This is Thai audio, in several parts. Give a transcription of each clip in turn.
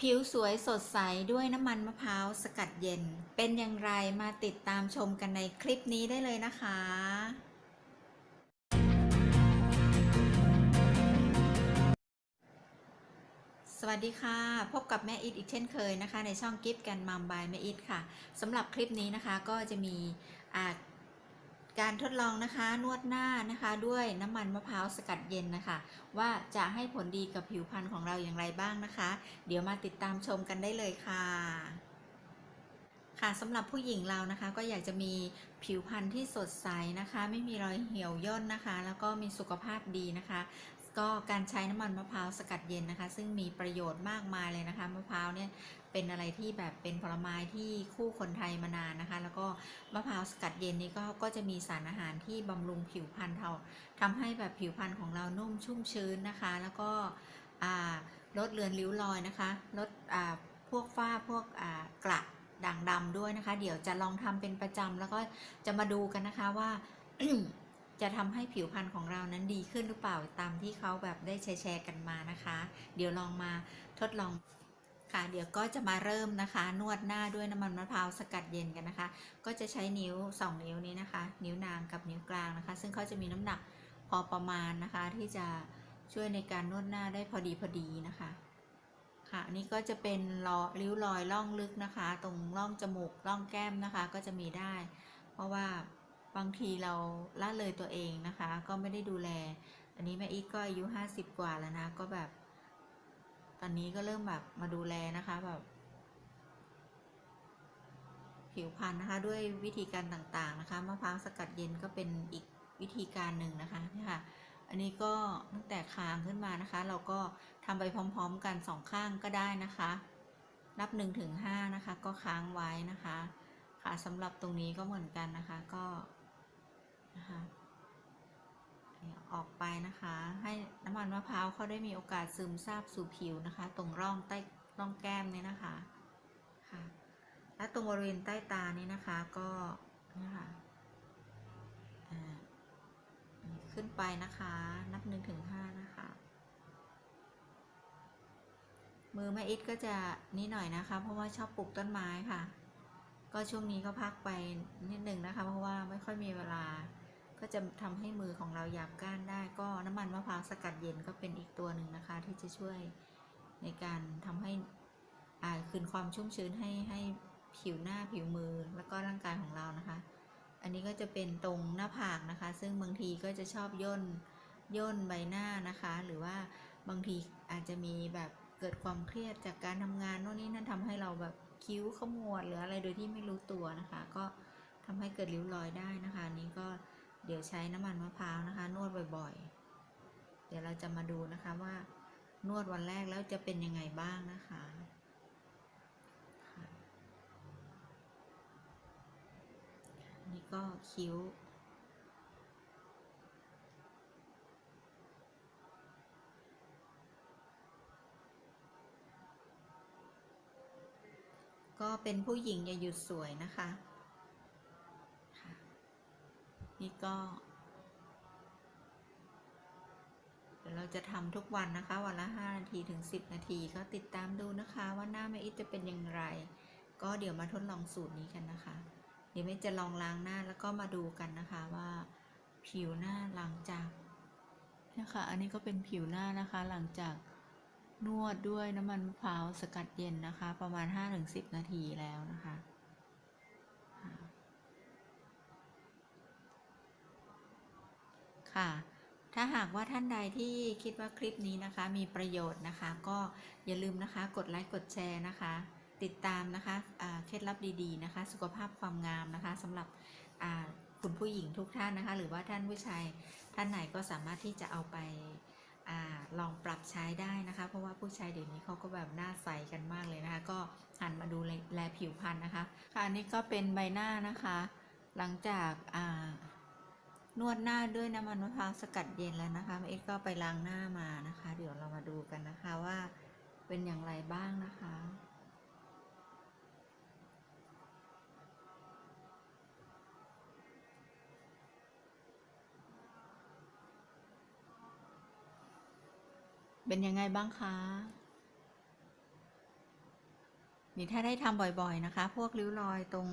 ผิวสวยสดใสด้วยน้ำมันมะพร้าวสกัดเย็น เป็นอย่างไรมาติดตามชมกันในคลิปนี้ได้เลยนะคะ สวัสดีค่ะ พบกับแม่อิทอีกเช่นเคยนะคะ ในช่องกิฟต์กันมัมบายแม่อิทค่ะสำหรับคลิปนี้นะคะก็จะมีอ่า การทดลองนะคะนวดหน้านะคะด้วยน้ำมันมะพร้าวสกัดเย็นนะคะ ว่าจะให้ผลดีกับผิวพรรณของเราอย่างไรบ้างนะคะ เดี๋ยวมาติดตามชมกันได้เลยค่ะ ค่ะสำหรับผู้หญิงเรานะคะก็อยากจะมีผิวพรรณที่สดใสนะคะ ไม่มีรอยเหี่ยวย่นนะคะ แล้วก็มีสุขภาพดีนะคะ ก็การใช้น้ำมันมะพร้าวสกัดเย็นนะคะ ซึ่งมีประโยชน์มากมายเลยนะคะมะพร้าวเนี่ยเป็นอะไรที่แบบเป็นผลไม้ที่คู่คนไทยมานานนะคะ แล้วก็มะพร้าวสกัดเย็นนี้ก็ก็จะมีสารอาหารที่บำรุงผิวพรรณเราทำให้แบบผิวพรรณของเรานุ่มชุ่มชื้นนะคะ แล้วก็ลดเลือนริ้วรอยนะคะลดพวกฝ้าพวกอ่ากระ ด่างดำด้วยนะคะ เดี๋ยวจะลองทำเป็นประจำแล้วก็จะมาดูกันนะคะว่า จะทำให้ผิวพรรณของเรานั้นดีขึ้นหรือเปล่าตามที่เขาแบบได้แชร์กันมานะคะ เดี๋ยวลองมาทดลองค่ะเดี๋ยวก็จะมาเริ่มนะคะ นวดหน้าด้วยน้ำมันมะพร้าวสกัดเย็นกันนะคะ ก็จะใช้นิ้ว 2 นิ้วนี้นะคะ นิ้วนางกับนิ้วกลางนะคะ ซึ่งเขาจะมีน้ำหนักพอประมาณนะคะ ที่จะช่วยในการนวดหน้าได้พอดีพอดีนะคะ ค่ะนนี้ก็จะเป็นรอริ้วรอยร่องลึกนะคะ ตรงร่องจมูกร่องแก้มนะคะ ก็จะมีได้ เพราะว่าบางทีเราละเลยตัวเองนะคะ ก็ไม่ได้ดูแล อันนี้แม่อีกก็อายุห้าสิบกว่าแล้วนะ ก็แบบ ตอนนี้ก็เริ่มแบบมาดูแลนะคะแบบผิวพรรณนะคะ ด้วยวิธีการต่างๆนะคะมะพร้าวสกัดเย็นก็เป็นอีกวิธีการหนึ่งนะคะนี่ค่ะ อันนี้ก็ตั้งแต่คางขึ้นมานะคะ เราก็ทำไปพร้อมๆกันสองข้างก็ได้นะคะ นับ1นถึงห้านะคะ ก็ค้างไว้นะคะค่ะสำหรับตรงนี้ก็เหมือนกันนะคะก็นะคะออกไปนะคะ ให้น้ำมันมะพร้าวเขาได้มีโอกาสซึมซาบสู่ผิวนะคะ ตรงร่องใต้ร่องแก้มนี่นะคะค่ะและตรงบริเวณใต้ตานี่นะคะก็นี่ค่ะอ่าขึ้น ไปนะคะ นับหนึ่งถึงห้านะคะ มือแม่อิดก็จะนี่หน่อยนะคะ เพราะว่าชอบปลูกต้นไม้ค่ะ ก็ช่วงนี้ก็พักไปนิดหนึ่งนะคะ เพราะว่าไม่ค่อยมีเวลา ก็จะทำให้มือของเราหยาบก้านได้ ก็น้ำมันมะพร้าวสกัดเย็นก็เป็นอีกตัวหนึ่งนะคะ ที่จะช่วยในการทำให้คืนความชุ่มชื้นให้ให้ผิวหน้าผิวมือแล้วก็ร่างกายของเรานะคะ อันนี้ก็จะเป็นตรงหน้าผากนะคะ ซึ่งบางทีก็จะชอบย่นย่นใบหน้านะคะ หรือว่าบางทีอาจจะมีแบบเกิดความเครียดจากการทำงานโน่นนี่นั่นทำให้เราแบบคิ้วขมวดหรืออะไรโดยที่ไม่รู้ตัวนะคะ ก็ทำให้เกิดริ้วรอยได้นะคะนี้ก็เดี๋ยวใช้น้ำมันมะพร้าวนะคะ นวดบ่อยๆ เดี๋ยวเราจะมาดูนะคะว่านวดวันแรกแล้วจะเป็นยังไงบ้างนะคะอั นี่ก็คิ้ว ก็เป็นผู้หญิงอย่าหยุดสวยนะคะ นี่ก็ เดี๋ยวเราจะทำทุกวันนะคะ วันละ 5 นาทีถึง 10 นาที ก็ติดตามดูนะคะว่าหน้าแม่อิจะเป็นอย่างไร ก็เดี๋ยวมาทดลองสูตรนี้กันนะคะ ดี๋ยวแม่จะลองล้างหน้าแล้วก็มาดูกันนะคะว่าผิวหน้าหลังจากนะคะอันนี้ก็เป็นผิวหน้านะคะหลังจากนวดด้วยน้ำมันมะพร้าวสกัดเย็นนะคะ ประมาณ 5-10 นาทีแล้วนะคะค่ะ ถ้าหากว่าท่านใดที่คิดว่าคลิปนี้นะคะ มีประโยชน์นะคะ ก็อย่าลืมนะคะ กดไลค์กดแชร์นะคะ ติดตามนะคะเคล็ดลับดีๆนะคะ สุขภาพความงามนะคะสำหรับคุณผู้หญิงทุกท่านนะคะ หรือว่าท่านผู้ชายท่านไหนก็สามารถที่จะเอาไปอลองปรับใช้ได้นะคะ เพราะว่าผู้ชายเดี๋ยวนี้เขาก็แบบหน้าใสกันมากเลยนะคะ ก็หันมาดูแลผิวพรรณนะคะ ค่ะอันนี้ก็เป็นใบหน้านะคะ หลังจากนวดหน้าด้วยน้ำมันมะพร้าวสกัดเย็นแล้วนะคะเอ็กก็ไปล้างหน้ามานะคะ เดี๋ยวเรามาดูกันนะคะว่าเป็นอย่างไรบ้างนะคะ เป็นยังไงบ้างคะนี่ถ้าได้ทำบ่อยๆนะคะ พวกริ้วรอยตรง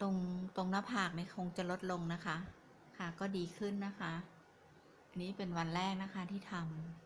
ตรงตรงหน้าผากเนี่ยคงจะลดลงนะคะ ค่ะก็ดีขึ้นนะคะ อันนี้เป็นวันแรกนะคะที่ทำ